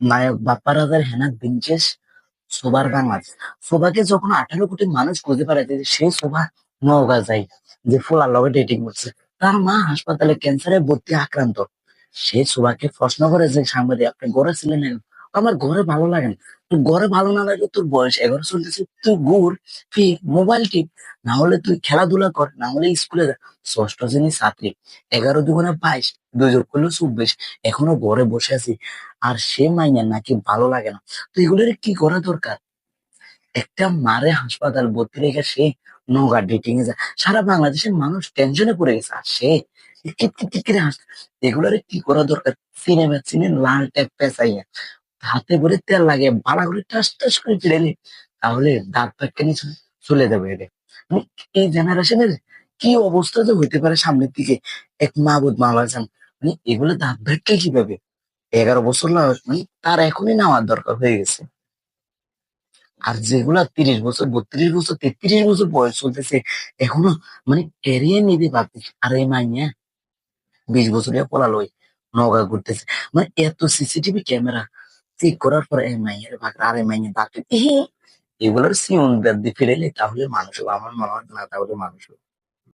নায়ক বাপ্পা রাজার হেনা বিঞ্চেস সোবার বাংলাদেশ। সোবাকে যখন আঠারো কোটি মানুষ খুঁজে পারে সেই সোভা নওগাঁ যাই যে ফুলার লগে ডেটিং করছে। তার মা হাসপাতালে ক্যান্সারে ভর্তি আক্রান্ত। সে সোবাকে প্রশ্ন করে যে সাংবাদিক, আপনি গড়ে ছিলেন আমার ঘরে ভালো লাগেন ঘরে ভালো না লাগে, তোর বয়স এগারো চলতেছে, তুই ঘুর ফির মোবাইল টিপ, না হলে তুই খেলাধুলা কর, না হলে স্কুলে যা। ষষ্ঠ শ্রেণির ছাত্রী, এগারো দুগুণে বাইশ, দুই যোগ করলেও চব্বিশ, এখনও ঘরে বসে আছি, আর সে মাইনে নাকি ভালো লাগে না। তো এগুলোর কি করা দরকার? একটা মারে হাসপাতাল, ভর্তি রেখে সে নৌকা ডেটিং এ যায়। সারা বাংলাদেশের মানুষ টেনশনে পড়ে গেছে, আর সে এগুলোর কি করা দরকার? সিনেমা সিনে লাল ট্যাপ, পেঁচাইয়া। হাতে করে তেল লাগে বালা করে টাস টাস করে ফিরেলে তাহলে দাঁত নিয়ে চলে- যাবে এটা মানে এই জেনারেশনের কি অবস্থা যে হইতে পারে সামনের দিকে? এক মা বোধ মা বাজান। মানে এগুলো দাঁত ভাটকে কীভাবে? এগারো বছর মানে তার এখনই নেওয়ার দরকার হয়ে গেছে। আর যেগুলা তিরিশ বছর, বত্রিশ বছর, তেত্রিশ বছর বয়স চলতেছে, এখনও মানে ক্যারিয়ার নিতে পারতেছে আর এই মাইয়া, বিশ বছরিয়া পলালই নগা ঘুরতেছে। মানে এত সিসিটিভি ক্যামেরা চেক করার পর এই মাইয়ের ভাগরা আর এই মাইয়ের ভাগরা এগুলোর সিউন ব্যাধি ফিরেলে তাহলে মানুষ। আমার মনে হয় না, তাহলে মানুষ হবে।